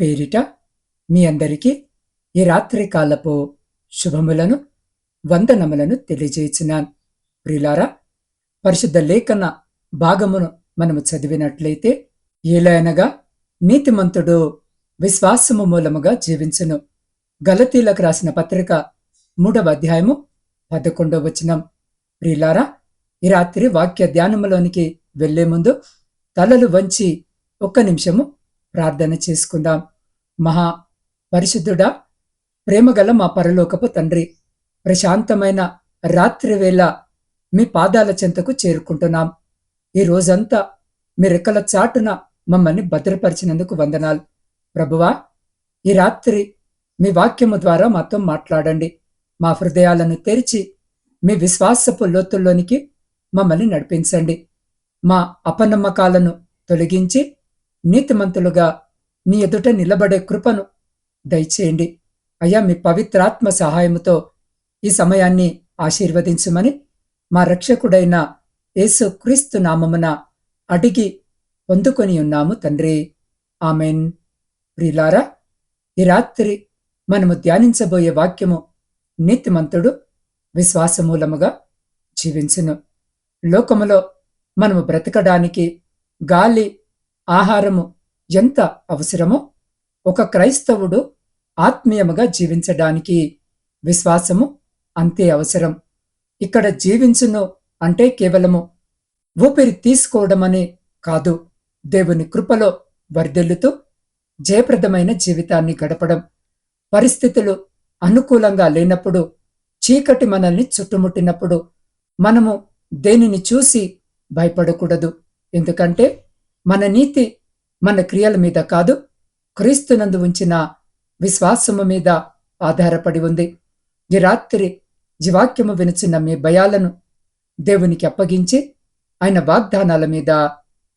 పేరిట మీ అందరికీ ఈ రాత్రి కాలపు శుభములను వందనములను తెలియజేసినాను. ప్రిలారా పరిశుద్ధ లేఖన భాగమును మనము చదివినట్లయితే ఏలైనగా నీతిమంతుడు విశ్వాసము మూలముగా జీవించును. గలతీలకు రాసిన పత్రిక మూడవ అధ్యాయము పదకొండవ వచనం. ప్రిలారా ఈ రాత్రి వాక్య ధ్యానములోనికి వెళ్ళే ముందు తలలు వంచి ఒక్క నిమిషము ప్రార్థన చేసుకుందాం. మహా పరిశుద్ధుడా ప్రేమగల మా పరలోకపు తండ్రి ప్రశాంతమైన రాత్రి వేళ మీ పాదాల చెంతకు చేరుకుంటున్నాం. ఈ రోజంతా మీ రెక్కల చాటున మమ్మల్ని భద్రపరిచినందుకు వందనాలు. ప్రభువా ఈ రాత్రి మీ వాక్యము ద్వారా మాతో మాట్లాడండి. మా హృదయాలను తెరిచి మీ విశ్వాసపు లోతుల్లోనికి మమ్మల్ని నడిపించండి. మా అపనమ్మకాలను తొలగించి నీతిమంతులుగా నీ ఎదుట నిలబడే కృపను దయచేయండి. అయ్యా మీ పవిత్రాత్మ సహాయముతో ఈ సమయాన్ని ఆశీర్వదించమని మా రక్షకుడైన యేసు క్రీస్తు నామమున అడిగి పొందుకొని ఉన్నాము తండ్రి. ఆమెన్. ప్రిలారా ఈ రాత్రి మనము ధ్యానించబోయే వాక్యము నీతిమంతుడు విశ్వాసమూలముగా జీవించును. లోకములో మనము బ్రతకడానికి గాలి ఆహారము ఎంత అవసరమో ఒక క్రైస్తవుడు ఆత్మీయముగా జీవించడానికి విశ్వాసము అంతే అవసరం. ఇక్కడ జీవించును అంటే కేవలము ఊపిరి తీసుకోవడమనే కాదు దేవుని కృపలో వర్ధిల్లుతూ జయప్రదమైన జీవితాన్ని గడపడం. పరిస్థితులు అనుకూలంగా లేనప్పుడు చీకటి మనల్ని చుట్టుముట్టినప్పుడు మనము దేనిని చూసి భయపడకూడదు. ఎందుకంటే మన నీతి మన క్రియల మీద కాదు క్రీస్తునందు ఉంచిన విశ్వాసము మీద ఆధారపడి ఉంది. ఈ రాత్రి జీవాక్యము వినుచున్న మీ భయాలను దేవునికి అప్పగించి ఆయన వాగ్దానాల మీద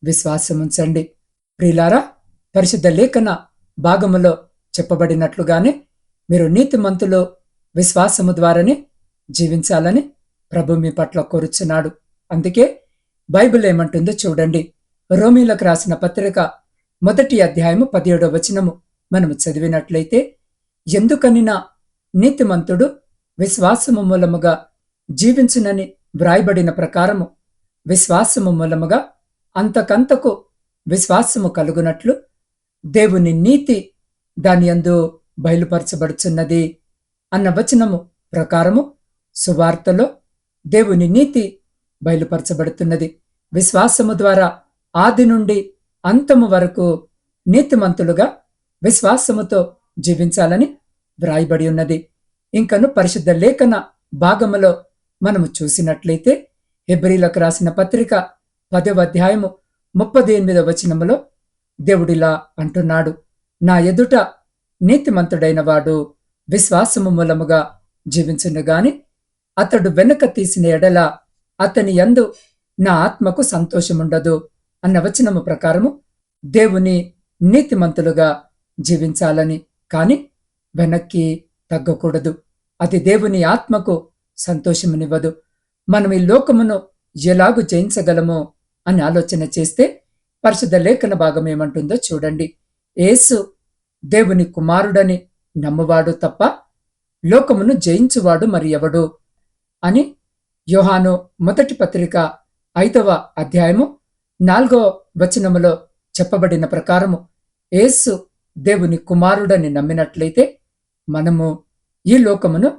విశ్వాసముంచండి ప్రియులారా పరిశుద్ధ లేఖన భాగములో చెప్పబడినట్లుగానే మీరు నీతి నీతిమంతులు విశ్వాసము ద్వారానే జీవించాలని ప్రభు మీ పట్ల కోరుచున్నాడు. అందుకే బైబిల్ ఏమంటుందో చూడండి. రోమిలకు రాసిన పత్రిక మొదటి అధ్యాయము పదిహేడవ వచనము. మనము చదివినట్లయితే ఎందుకనినా నీతిమంతుడు విశ్వాసము మూలముగా జీవించునని వ్రాయబడిన ప్రకారము విశ్వాసము మూలముగా అంతకంతకు విశ్వాసము కలుగునట్లు దేవుని నీతి దాని యందు బయలుపరచబడుచున్నది అన్న వచనము ప్రకారము సువార్తలో దేవుని నీతి బయలుపరచబడుతున్నది. విశ్వాసము ద్వారా ఆది నుండి అంతము వరకు నీతిమంతులుగా విశ్వాసముతో జీవించాలని వ్రాయబడి ఉన్నది. ఇంకను పరిశుద్ధ లేఖన భాగములో మనము చూసినట్లయితే హెబ్రిలకు రాసిన పత్రిక పదవ అధ్యాయము ముప్పది ఎనిమిదవ వచనములో దేవుడిలా అంటున్నాడు నా ఎదుట నీతిమంతుడైన వాడు విశ్వాసము మూలముగా జీవించును గాని అతడు వెనుక తీసిన ఎడల అతని యందు నా ఆత్మకు సంతోషముండదు. అన్న వచనము ప్రకారము దేవుని నీతిమంతులుగా జీవించాలని. కాని వెనక్కి తగ్గకూడదు. అది దేవుని ఆత్మకు సంతోషమునివ్వదు. మనం ఈ లోకమును ఎలాగు జయించగలమో అని ఆలోచన చేస్తే పరిశుద్ధ లేఖన భాగం ఏమంటుందో చూడండి. యేసు దేవుని కుమారుడని నమ్మువాడు తప్ప లోకమును జయించువాడు మరి ఎవడు అని యోహాను మొదటి పత్రిక ఐదవ అధ్యాయము నాలుగో వచనములో చెప్పబడిన ప్రకారము యేసు దేవుని కుమారుడని నమ్మినట్లయితే మనము ఈ లోకమును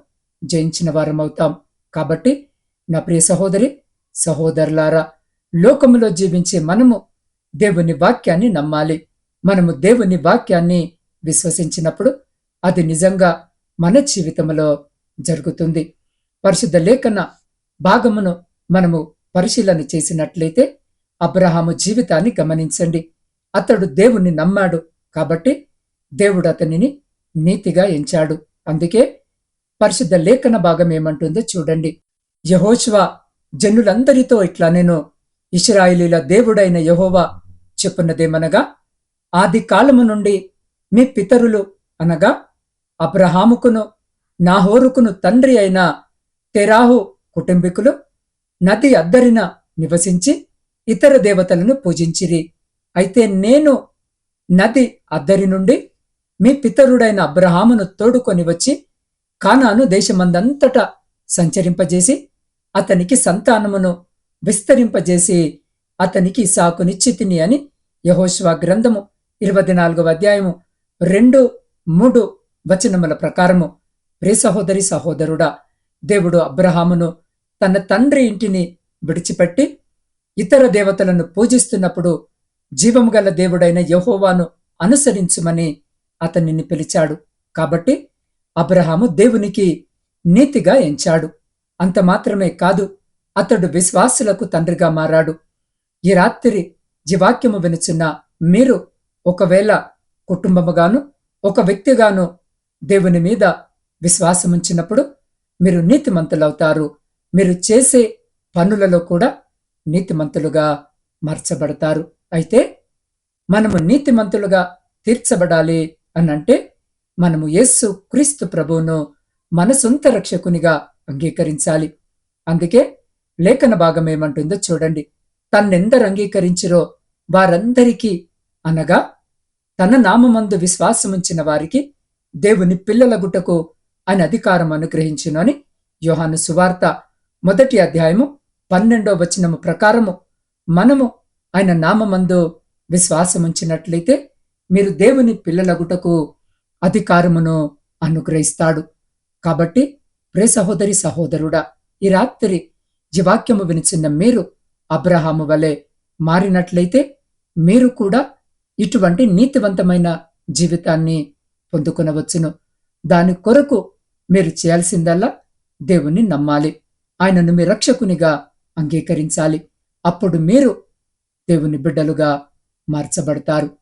జయించిన వారమవుతాం. కాబట్టి నా ప్రియ సహోదరి సహోదరులారా లోకములో జీవించే మనము దేవుని వాక్యాన్ని నమ్మాలి. మనము దేవుని వాక్యాన్ని విశ్వసించినప్పుడు అది నిజంగా మన జీవితంలో జరుగుతుంది. పరిశుద్ధ లేఖన భాగమును మనము పరిశీలన చేసినట్లయితే అబ్రహాము జీవితాన్ని గమనించండి. అతడు దేవుణ్ణి నమ్మాడు కాబట్టి దేవుడు అతనిని నీతిగా ఎంచాడు. అందుకే పరిశుద్ధ లేఖన భాగం ఏమంటుందో చూడండి. యహోష్వా జనులందరితో ఇట్లా నేను ఇస్రాయిలీల దేవుడైన యహోవా చెప్పున్నదేమనగా ఆది కాలము నుండి మీ పితరులు అనగా అబ్రహాముకును నాహోరుకును తండ్రి అయిన తెరాహు కుటుంబీకులు నది అద్దరిన నివసించి ఇతర దేవతలను పూజించిరి. అయితే నేను నది అద్దరి నుండి మీ పితరుడైన అబ్రహామును తోడుకొని వచ్చి కానాను దేశమందంతటా సంచరింపజేసి అతనికి సంతానమును విస్తరింపజేసి అతనికి సాకునిచ్చితిని అని యహోష్వా గ్రంథము ఇరవై నాలుగవ అధ్యాయము రెండు మూడు వచనముల ప్రకారము. ప్రే సహోదరి సహోదరుడా దేవుడు అబ్రహామును తన తండ్రి ఇంటిని విడిచిపెట్టి ఇతర దేవతలను పూజిస్తున్నప్పుడు జీవము గల దేవుడైన యహోవాను అనుసరించుమని అతనిని పిలిచాడు. కాబట్టి అబ్రహాము దేవునికి నీతిగా ఎంచాడు. అంత మాత్రమే కాదు అతడు విశ్వాసులకు తండ్రిగా మారాడు. ఈ రాత్రి జీవాక్యము వినుచున్న మీరు ఒకవేళ కుటుంబముగాను ఒక వ్యక్తిగాను దేవుని మీద విశ్వాసముంచినప్పుడు మీరు నీతిమంతులవుతారు. మీరు చేసే పనులలో కూడా నీతిమంతులుగా మార్చబడతారు. అయితే మనము నీతిమంతులుగా తీర్చబడాలి అనంటే మనము యేసు క్రీస్తు ప్రభువును మన సొంత రక్షకునిగా అంగీకరించాలి. అందుకే లేఖన భాగం ఏమంటుందో చూడండి. తన్నెందరు అంగీకరించిరో వారందరికీ అనగా తన నామమందు విశ్వాసముంచిన వారికి దేవుని పిల్లల గుటకు అని అధికారం అనుగ్రహించును అని యోహాను సువార్త మొదటి అధ్యాయము పన్నెండో వచనము ప్రకారము మనము ఆయన నామమందు విశ్వాసముంచినట్లయితే మీరు దేవుని పిల్లలగుటకు అధికారమును అనుగ్రహిస్తాడు. కాబట్టి ప్రే సహోదరి సహోదరుడా ఈ రాత్రి జీవాక్యము వినిచిన్న మీరు అబ్రహాము వలె మారినట్లయితే మీరు కూడా ఇటువంటి నీతివంతమైన జీవితాన్ని పొందుకునవచ్చును. దాని కొరకు మీరు చేయాల్సిందల్లా దేవుణ్ణి నమ్మాలి. ఆయనను మీ రక్షకునిగా అంగీకరించాలి. అప్పుడు మీరు దేవుని బిడ్డలుగా మార్చబడతారు.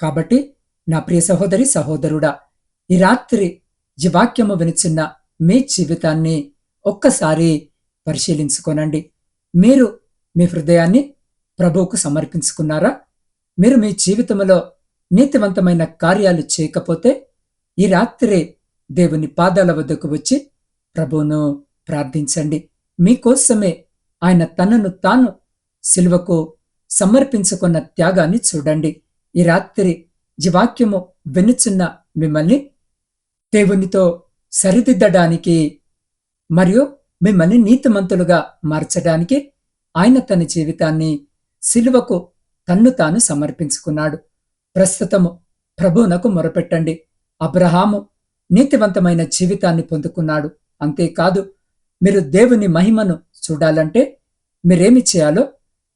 కాబట్టి నా ప్రియ సహోదరి సహోదరుడా ఈ రాత్రి జీవాక్యము వినిచిన్న మీ జీవితాన్ని ఒక్కసారి పరిశీలించుకోనండి. మీరు మీ హృదయాన్ని ప్రభువుకు సమర్పించుకున్నారా? మీరు మీ జీవితంలో నీతివంతమైన కార్యాలు చేయకపోతే ఈ రాత్రి దేవుని పాదాల వద్దకు వచ్చి ప్రభువును ప్రార్థించండి. మీకోసమే ఆయన తనను తాను సిలువకు సమర్పించుకున్న త్యాగాన్ని చూడండి. ఈ రాత్రి జీవాక్యము వెనుచున్న మిమ్మల్ని దేవునితో సరిదిద్దడానికి మరియు మిమ్మల్ని నీతిమంతులుగా మార్చడానికి ఆయన తన జీవితాన్ని సిలువకు తన్ను తాను సమర్పించుకున్నాడు. ప్రస్తుతము ప్రభువునకు మొరపెట్టండి. అబ్రహాము నీతివంతమైన జీవితాన్ని పొందుకున్నాడు. అంతేకాదు మీరు దేవుని మహిమను చూడాలంటే మీరేమి చేయాలో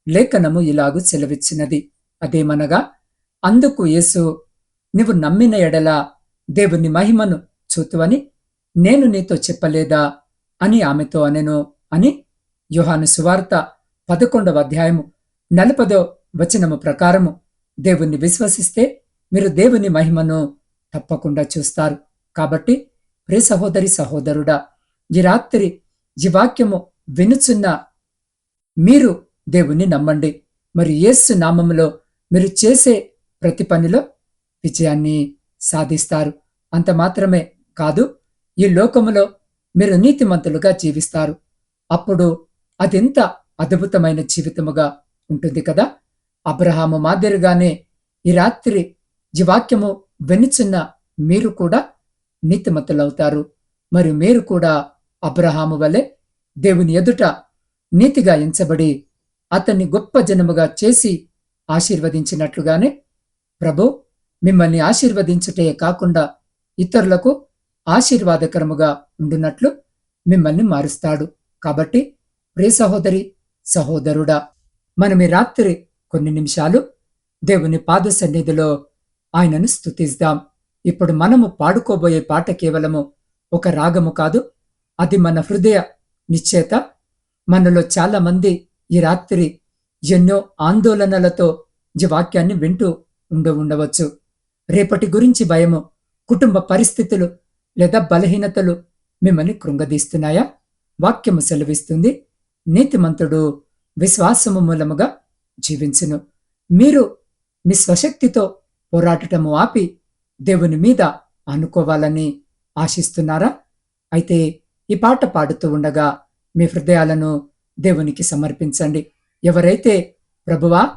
లేఖనము ఇలాగు సెలవిచ్చినది. అదేమనగా అందుకు యేసు నీవు నమ్మిన ఎడల దేవుని మహిమను చూతువని నేను నీతో చెప్పలేదా అని ఆమెతో అనెను అని యోహాను సువార్త పదకొండవ అధ్యాయము నలపదో వచనము ప్రకారము దేవుణ్ణి విశ్వసిస్తే మీరు దేవుని మహిమను తప్పకుండా చూస్తారు. కాబట్టి ప్రే సహోదరి సహోదరుడా ఈ రాత్రి ఈ వాక్యము వినుచున్న మీరు దేవుణ్ణి నమ్మండి. మరి యేసు నామములో మీరు చేసే ప్రతి పనిలో విజయాన్ని సాధిస్తారు. అంత మాత్రమే కాదు ఈ లోకములో మీరు నీతిమంతులుగా జీవిస్తారు. అప్పుడు అదెంత అద్భుతమైన జీవితముగా ఉంటుంది కదా? అబ్రహాము మాదిరిగానే ఈ రాత్రి జీవాక్యము వెనుచున్న మీరు కూడా నీతిమంతులవుతారు. మరి మీరు కూడా అబ్రహాము వలె దేవుని ఎదుట నీతిగా ఎంచబడి అతన్ని గొప్ప జనముగా చేసి ఆశీర్వదించినట్లుగానే ప్రభు మిమ్మల్ని ఆశీర్వదించుటే కాకుండా ఇతరులకు ఆశీర్వాదకరముగా ఉండునట్లు మిమ్మల్ని మారుస్తాడు. కాబట్టి ప్రియ సహోదరి సహోదరుడా మనమి రాత్రి కొన్ని నిమిషాలు దేవుని పాద సన్నిధిలో ఆయనను స్తుతిద్దాం ఇప్పుడు మనము పాడుకోబోయే పాట కేవలము ఒక రాగము కాదు అది మన హృదయ నిశ్చేత. మనలో చాలా మంది ఈ రాత్రి ఎన్నో ఆందోళనలతో ఈ వాక్యాన్ని వింటూ ఉండి ఉండవచ్చు. రేపటి గురించి భయము కుటుంబ పరిస్థితులు లేదా బలహీనతలు మిమ్మల్ని కృంగదీస్తున్నాయా? వాక్యము సెలవిస్తుంది. నీతిమంతుడు విశ్వాసము మూలముగా జీవించును. మీరు మీ స్వశక్తితో పోరాటము ఆపి దేవుని మీద అనుకోవాలని ఆశిస్తున్నారా? అయితే ఈ పాట పాడుతూ ఉండగా మీ హృదయాలను దేవునికి సమర్పించండి. ఎవరైతే ప్రభువా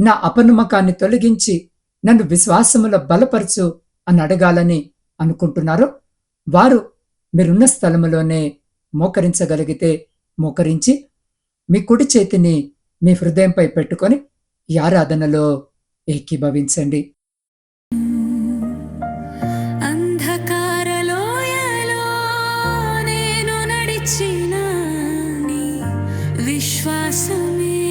నా అపనమ్మకాన్ని తొలగించి నన్ను విశ్వాసములో బలపరచు అని అడగాలని అనుకుంటున్నారో వారు మీరున్న స్థలములోనే మోకరించగలిగితే మోకరించి మీ కుడి చేతిని మీ హృదయంపై పెట్టుకొని ఈ ఆరాధనలో ఏకీభవించండి. విశ్వాసమే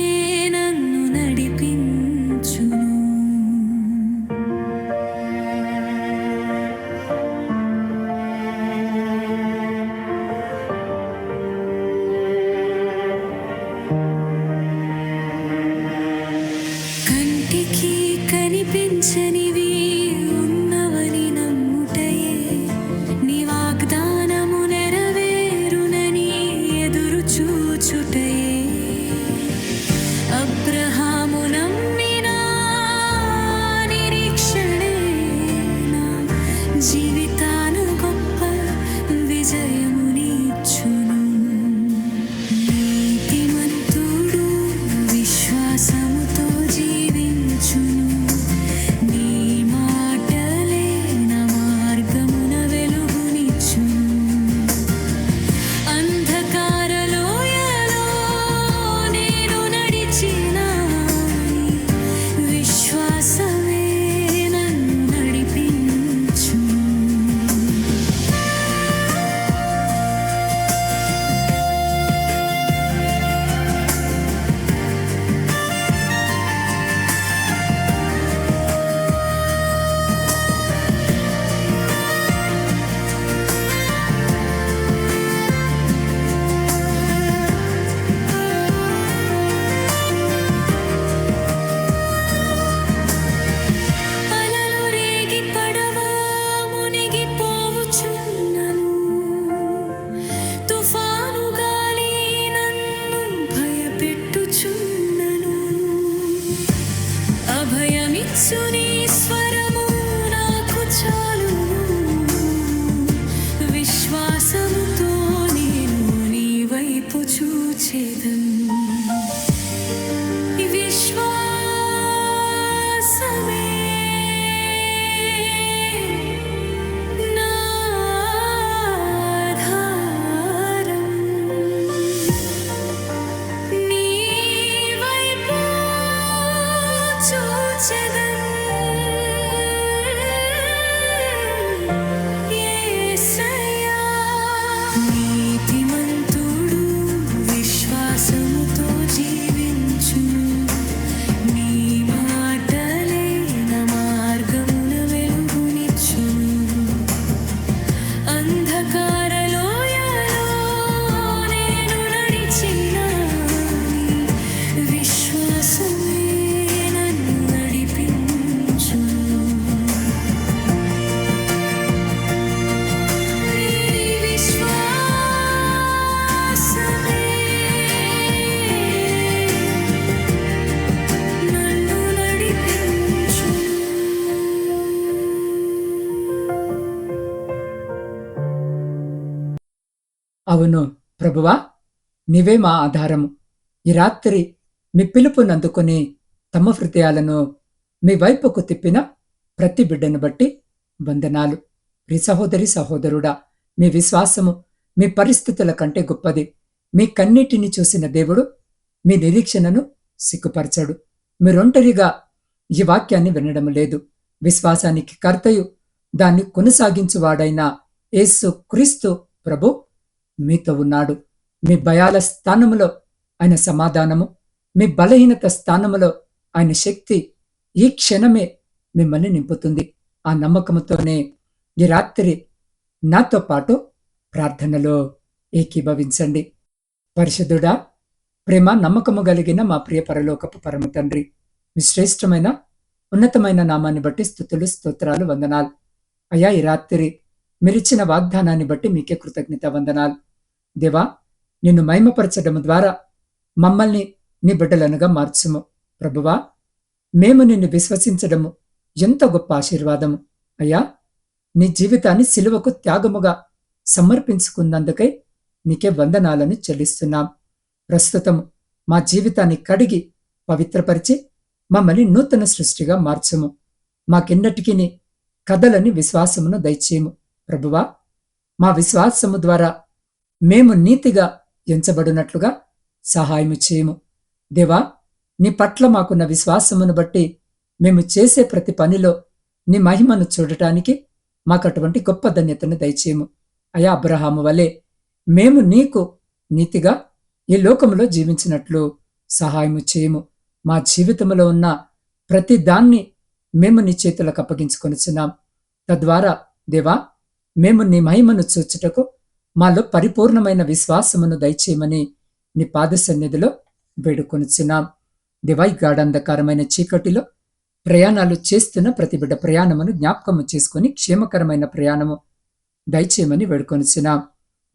invitar. అవును ప్రభువా నీవే మా ఆధారము. ఈ రాత్రి మీ పిలుపునందుకొని తమ హృదయాలను మీ వైపుకు తిప్పిన ప్రతి బిడ్డను బట్టి వందనాలు. ప్రి సహోదరి సహోదరుడా మీ విశ్వాసము మీ పరిస్థితుల కంటే గొప్పది. మీ కన్నిటిని చూసిన దేవుడు మీ నిరీక్షణను సిగ్గుపరచడు. మీరొంటరిగా ఈ వాక్యాన్ని వినడం లేదు. విశ్వాసానికి కర్తయు దాన్ని కొనసాగించువాడైన యేసు క్రీస్తు ప్రభు మీతో ఉన్నాడు. మీ భయాల స్థానములో ఆయన సమాధానము. మీ బలహీనత స్థానములో ఆయన శక్తి ఈ క్షణమే మిమ్మల్ని నింపుతుంది. ఆ నమ్మకంతోనే ఈ రాత్రి నాతో పాటు ప్రార్థనలో ఏకీభవించండి. పరిశుద్ధుడా ప్రేమ నమ్మకము కలిగిన మా ప్రియ పరలోకపు పరమ తండ్రి మీ శ్రేష్టమైన ఉన్నతమైన నామాన్ని బట్టి స్థుతులు స్తోత్రాలు వందనాలు. అయ్యా ఈ రాత్రి మీరిచ్చిన వాగ్దానాన్ని బట్టి మీకే కృతజ్ఞత వందనాలు. దేవా నిన్ను మహిమపరచడం ద్వారా మమ్మల్ని నీ బిడ్డలనుగా మార్చుము. ప్రభువా మేము నిన్ను విశ్వసించడము ఎంత గొప్ప ఆశీర్వాదము. అయ్యా నీ జీవితాన్ని సిలువకు త్యాగముగా సమర్పించుకున్నందుకై నీకే వందనాలను చెల్లిస్తున్నాం. ప్రస్తుతం మా జీవితాన్ని కడిగి పవిత్రపరిచి మమ్మల్ని నూతన సృష్టిగా మార్చుము. మాకెన్నటికి కథలని విశ్వాసమును దయచేయము. ప్రభువా మా విశ్వాసము ద్వారా మేము నీతిగా ఎంచబడినట్లుగా సహాయము చేయము. దేవా నీ పట్ల మాకున్న విశ్వాసమును బట్టి మేము చేసే ప్రతి పనిలో నీ మహిమను చూడటానికి మాకు అటువంటి గొప్ప ధన్యతను దయచేయము. అయా అబ్రహాము వలె మేము నీకు నీతిగా ఈ లోకములో జీవించినట్లు సహాయము చేయము. మా జీవితంలో ఉన్న ప్రతి దాన్ని మేము నీ చేతులకు అప్పగించుకొనిచున్నాం. తద్వారా దేవా మేము నీ మహిమను చూచుటకు మాలో పరిపూర్ణమైన విశ్వాసమును దయచేయమని నీ పాద సన్నిధిలో వేడుకొనిచున్నాం. దివై గాఢంధకారమైన చీకటిలో ప్రయాణాలు చేస్తున్న ప్రతి బిడ్డ ప్రయాణమును జ్ఞాపకము చేసుకుని క్షేమకరమైన ప్రయాణము దయచేయమని వేడుకొనిచున్నాం.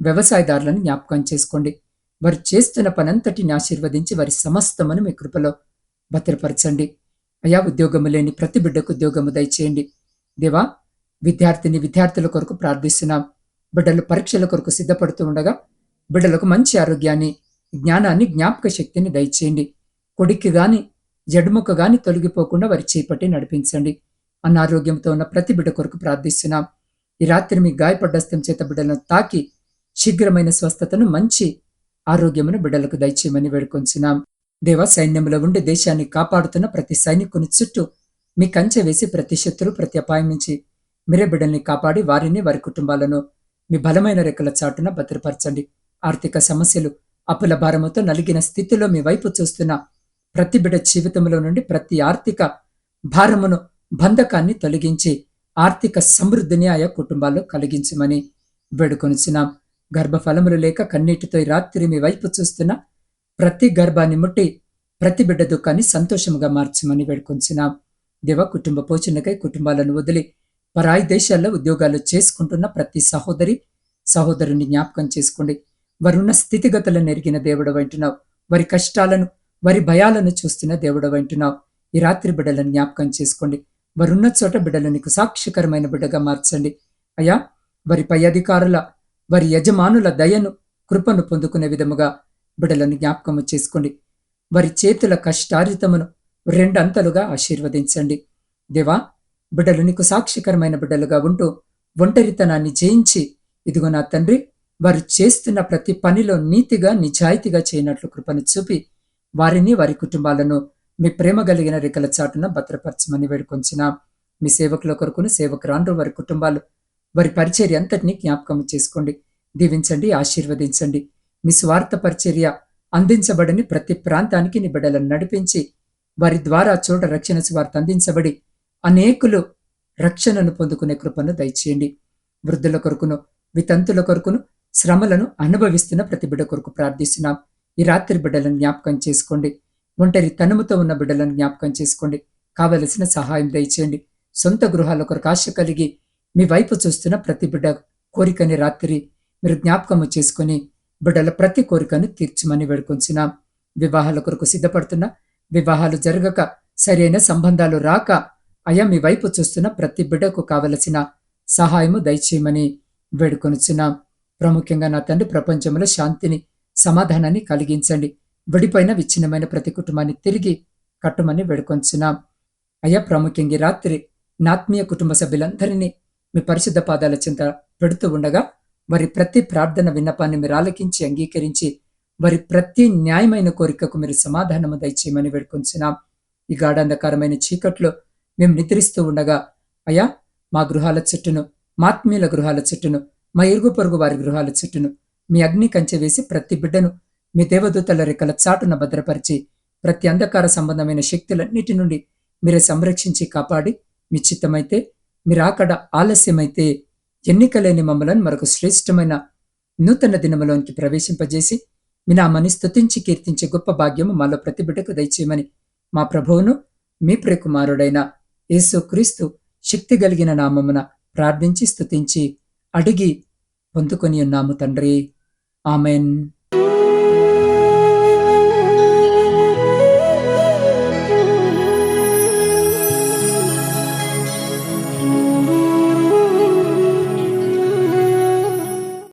వ్యవసాయదారులను జ్ఞాపకం చేసుకోండి. వారు చేస్తున్న పనంతటిని ఆశీర్వదించి వారి సమస్తమును మీ కృపలో భద్రపరచండి. అయా ఉద్యోగము లేని ప్రతి బిడ్డకు ఉద్యోగము దయచేయండి. దేవా విద్యార్థిని విద్యార్థుల కొరకు ప్రార్థిస్తున్నాం బిడ్డలు పరీక్షల కొరకు సిద్ధపడుతూ ఉండగా బిడ్డలకు మంచి ఆరోగ్యాన్ని జ్ఞానాన్ని జ్ఞాపక శక్తిని దయచేయండి. కొడికి గాని జడుముక గాని తొలగిపోకుండా వారి చేపట్టి నడిపించండి. అనారోగ్యంతో ఉన్న ప్రతి బిడ్డ కొరకు ప్రార్థిస్తున్నాం ఈ రాత్రి మీ గాయపడ్డస్తం చేత బిడ్డలను తాకి శీఘ్రమైన స్వస్థతను మంచి ఆరోగ్యమును బిడ్డలకు దయచేయమని వేడుకొంచున్నాం. దేవ సైన్యంలో ఉండి దేశాన్ని కాపాడుతున్న ప్రతి సైనికుని చుట్టూ మీ కంచె వేసి ప్రతి శత్రు ప్రతి అపాయం నుంచి మీరే బిడ్డల్ని కాపాడి వారిని వారి కుటుంబాలను మీ బలమైన రెక్కల చాటున భద్రపరచండి. ఆర్థిక సమస్యలు అప్పుల భారముతో నలిగిన స్థితిలో మీ వైపు చూస్తున్న ప్రతి బిడ్డ జీవితంలో నుండి ప్రతి ఆర్థిక భారమును బంధకాన్ని తొలగించి ఆర్థిక సమృద్ధిని ఆయా కుటుంబాల్లో కలిగించమని వేడుకొనిచున్నాం. గర్భఫలములు లేక కన్నీటితో రాత్రి మీ వైపు చూస్తున్న ప్రతి గర్భాన్ని ముట్టి ప్రతి బిడ్డ దుఃఖాన్ని సంతోషముగా మార్చమని వేడుకొంచున్నాం దేవ కుటుంబ పోషణకై కుటుంబాలను వదిలి పరాయి దేశాల్లో ఉద్యోగాలు చేసుకుంటున్న ప్రతి సహోదరి సహోదరుని జ్ఞాపకం చేసుకోండి. వారున్న స్థితిగతులను ఎరిగిన దేవుడు అంటున్నావు. వారి కష్టాలను వారి భయాలను చూస్తున్న దేవుడు అంటున్నావు. ఈ రాత్రి బిడ్డలను జ్ఞాపకం చేసుకోండి. వారున్న చోట బిడ్డలు నీకు సాక్షికరమైన బిడ్డగా మార్చండి. అయ్యా వారి పై అధికారుల వారి యజమానుల దయను కృపను పొందుకునే విధముగా బిడ్డలను జ్ఞాపకము చేసుకోండి. వారి చేతుల కష్టారితమును రెండంతలుగా ఆశీర్వదించండి. దేవా బిడ్డలు నీకు సాక్షికరమైన బిడ్డలుగా ఉంటూ ఒంటరితనాన్ని జయించి ఇదిగో నా తండ్రి వారు చేస్తున్న ప్రతి పనిలో నీతిగా నిజాయితీగా చేయనట్లు కృపను చూపి వారిని వారి కుటుంబాలను మీ ప్రేమ కలిగిన రెక్కల చాటున భద్రపరచమని వేడుకొంచిన మీ సేవకుల కొరకును సేవకురాండ్రు వారి కుటుంబాలు వారి పరిచర్య అంతటినీ జ్ఞాపకం చేసుకోండి. దీవించండి ఆశీర్వదించండి. మీ స్వార్థ పరిచర్య అందించబడని ప్రతి ప్రాంతానికి నీ బిడ్డలను నడిపించి వారి ద్వారా చోట రక్షణ స్వార్థ అందించబడి అనేకులు రక్షణను పొందుకునే కృపను దయచేయండి. వృద్ధుల కొరకును వితంతుల కొరకును శ్రమలను అనుభవిస్తున్న ప్రతి బిడ్డ కొరకు ప్రార్థిస్తున్నాం. ఈ రాత్రి బిడ్డలను జ్ఞాపకం చేసుకోండి. ఒంటరి తనుముతో ఉన్న బిడ్డలను జ్ఞాపకం చేసుకోండి. కావలసిన సహాయం దయచేయండి. సొంత గృహాల కొరకు ఆశ కలిగి మీ వైపు చూస్తున్న ప్రతి బిడ్డ కోరికని రాత్రి మీరు జ్ఞాపకము చేసుకుని బిడ్డల ప్రతి కోరికను తీర్చమని వేడుకొంచున్నాం. వివాహాల కొరకు సిద్ధపడుతున్న వివాహాలు జరగక సరైన సంబంధాలు రాక అయ్యా మీ వైపు చూస్తున్న ప్రతి బిడ్డకు కావలసిన సహాయము దయచేయమని వేడుకొనుచున్నాం. ప్రాముఖ్యంగా నా తండ్రి ప్రపంచంలో శాంతిని సమాధానాన్ని కలిగించండి. విడిపోయిన విచ్ఛిన్నమైన ప్రతి కుటుంబాన్ని తిరిగి కట్టమని వేడుకొంచున్నాం. అయ్యా ప్రాముఖ్యంగా రాత్రి నాత్మీయ కుటుంబ సభ్యులందరినీ మీ పరిశుద్ధ పాదాల చింత పెడుతూ ఉండగా వారి ప్రతి ప్రార్థన విన్నపాన్ని మీరు ఆలకించి అంగీకరించి వారి ప్రతి న్యాయమైన కోరికకు మీరు సమాధానము దయచేయమని వేడుకొంచున్నాం. ఈ గాఢంధకారమైన చీకట్లో మేము నిద్రిస్తూ ఉండగా అయ్యా మా గృహాల చుట్టూను మాత్మీయుల గృహాల చుట్టూను మా ఇరుగు పొరుగు వారి గృహాల చుట్టూను మీ అగ్ని కంచె వేసి ప్రతి బిడ్డను మీ దేవదూతల రెక్కల చాటున భద్రపరిచి ప్రతి అంధకార సంబంధమైన శక్తులన్నిటి నుండి మీరే సంరక్షించి కాపాడి మీ చిత్తమైతే మీరు అక్కడ ఆలస్యమైతే ఎన్నికలేని మమ్మలను మరొక శ్రేష్టమైన నూతన దినములోనికి ప్రవేశింపజేసి మీ నామని స్తుతించి కీర్తించే గొప్ప భాగ్యము మాలో ప్రతి బిడ్డకు దయచేయమని మా ప్రభువును మీ ప్రియకుమారుడైన యేసుక్రీస్తు శక్తి కలిగిన నామమున ప్రార్థించి స్థుతించి అడిగి పొందుకొని ఉన్నాము తండ్రి. ఆమెన్.